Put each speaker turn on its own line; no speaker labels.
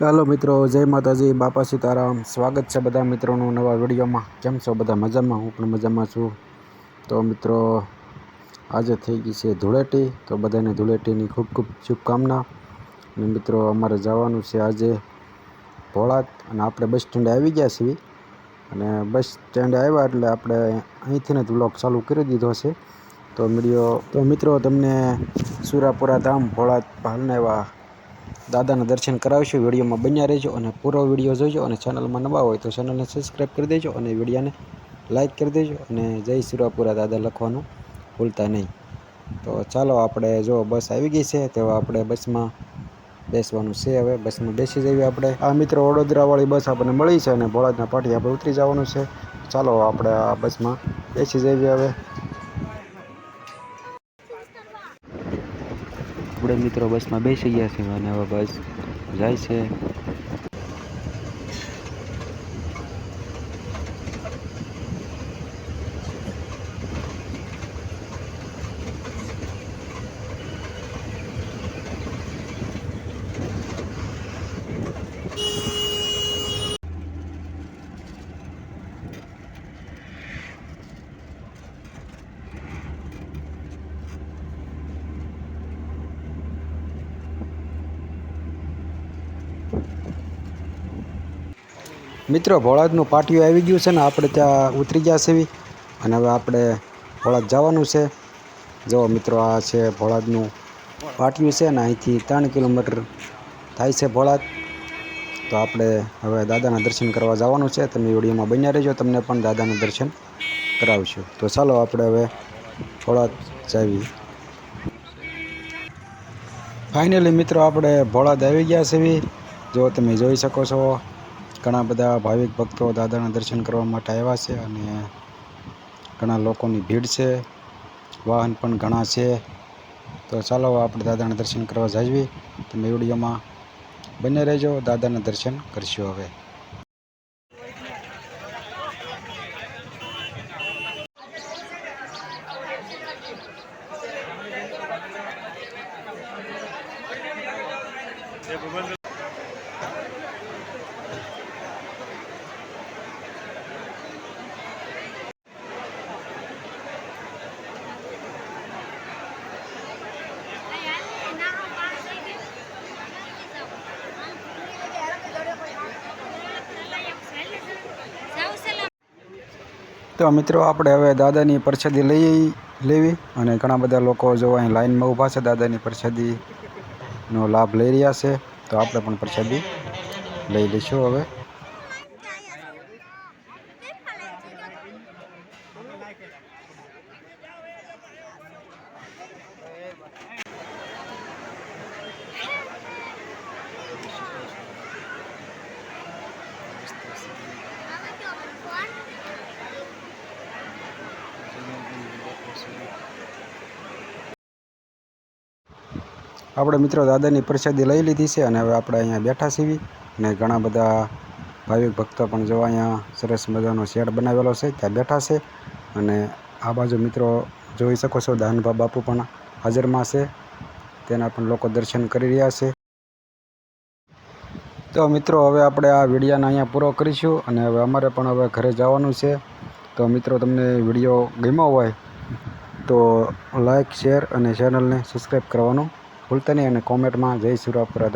હાલો મિત્રો, જય માતાજી, બાપા સીતારામ. સ્વાગત છે બધા મિત્રોનું નવા વિડીયોમાં. કેમ છો બધા? મજામાં? હું પણ મજામાં છું. તો મિત્રો, આજે થઈ ગઈ છે ધૂળેટી. તો બધાને ધૂળેટીની ખૂબ ખૂબ શુભકામના. અને મિત્રો, અમારે જવાનું છે આજે ભોળાત અને આપણે બસ સ્ટેન્ડે આવી ગયા છીએ. અને બસ સ્ટેન્ડે આવ્યા એટલે આપણે અહીંથી જ વ્લોગ ચાલુ કરી દીધો છે. તો વીડિયો તો મિત્રો, તમને સુરાપુરા ધામ ભોળાત ભાલનેવા દાદાના દર્શન કરાવીશું, વિડીયોમાં બન્યા રહેજો અને પૂરો વીડિયો જોજો અને ચેનલમાં નવા હોય તો ચેનલને સબસ્ક્રાઈબ કરી દેજો અને વિડીયાને લાઈક કરી દેજો અને જય શિરાપુરા દાદા લખવાનું ભૂલતા નહીં. તો ચાલો આપણે જો બસ આવી ગઈ છે, તો આપણે બસમાં બેસવાનું છે હવે. બસમાં બેસી જઈએ આપણે. આ મિત્રો વડોદરાવાળી બસ આપણને મળી છે અને ભોળાજના પાટી આપણે ઉતરી જવાનું છે. ચાલો આપણે આ બસમાં બેસી જઈએ હવે. આપણે મિત્રો બસમાં બેસી ગયા છે અને હવે બસ જાય છે. મિત્રો, ભોળાજનું પાટિયું આવી ગયું છે ને, આપણે ત્યાં ઉતરી ગયા છે અને હવે આપણે ભોળાજ જવાનું છે. જો મિત્રો, આ છે ભોળાજનું પાટિયું છે ને, અહીંથી ત્રણ કિલોમીટર થાય છે ભોળાજ. તો આપણે હવે દાદાના દર્શન કરવા જવાનું છે. તમે વિડીયોમાં બન્યા રહેજો, તમને પણ દાદાના દર્શન કરાવીશું. તો ચાલો આપણે હવે ભોળાદ જાવી. ફાઇનલી મિત્રો, આપણે ભોળાદ આવી ગયા છે જો તમે જોઈ શકો છો. ઘણા બધા ભાવિક ભક્તો દાદાના દર્શન કરવા માટે આવ્યા છે અને ઘણા લોકોની ભીડ છે. વાહન પણ ઘણા છે. તો ચાલો આપણે દાદાના દર્શન કરવા જાજવી તમે વિડીયોમાં બંને રહેજો. દાદાના દર્શન કરશું હવે. તો મિત્રો, આપણે હવે દાદાની પ્રસાદી લઈ લેવી અને ઘણા બધા લોકો જો અહીં લાઈનમાં ઊભા છે, દાદાની પ્રસાદીનો લાભ લઈ રહ્યા છે. તો આપણે પણ પ્રસાદી લઈ લઈશું હવે. આપણે મિત્રો દાદાની પ્રસાદી લઈ લીધી છે અને હવે આપણે અહીંયા બેઠા છીએ અને ઘણા બધા ભાવિક ભક્તો પણ જો અહીંયા સરસ મજાનો શેડ બનાવેલો છે, ત્યાં બેઠા છે. અને આ બાજુ મિત્રો જોઈ શકો છો, દાનભા બાપુ પણ હાજરમાં છે. તેના પણ લોકો દર્શન કરી રહ્યા છે. તો મિત્રો હવે આપણે આ વિડીયોને અહીંયા પૂરો કરીશું અને હવે અમારે પણ હવે ઘરે જવાનું છે. તો મિત્રો તમને વીડિયો ગમ્યો હોય તો લાઈક, શેર અને ચેનલને સબસ્ક્રાઈબ કરવાનું ભૂલતા નહીં અને કોમેન્ટમાં જય સુરાપુરા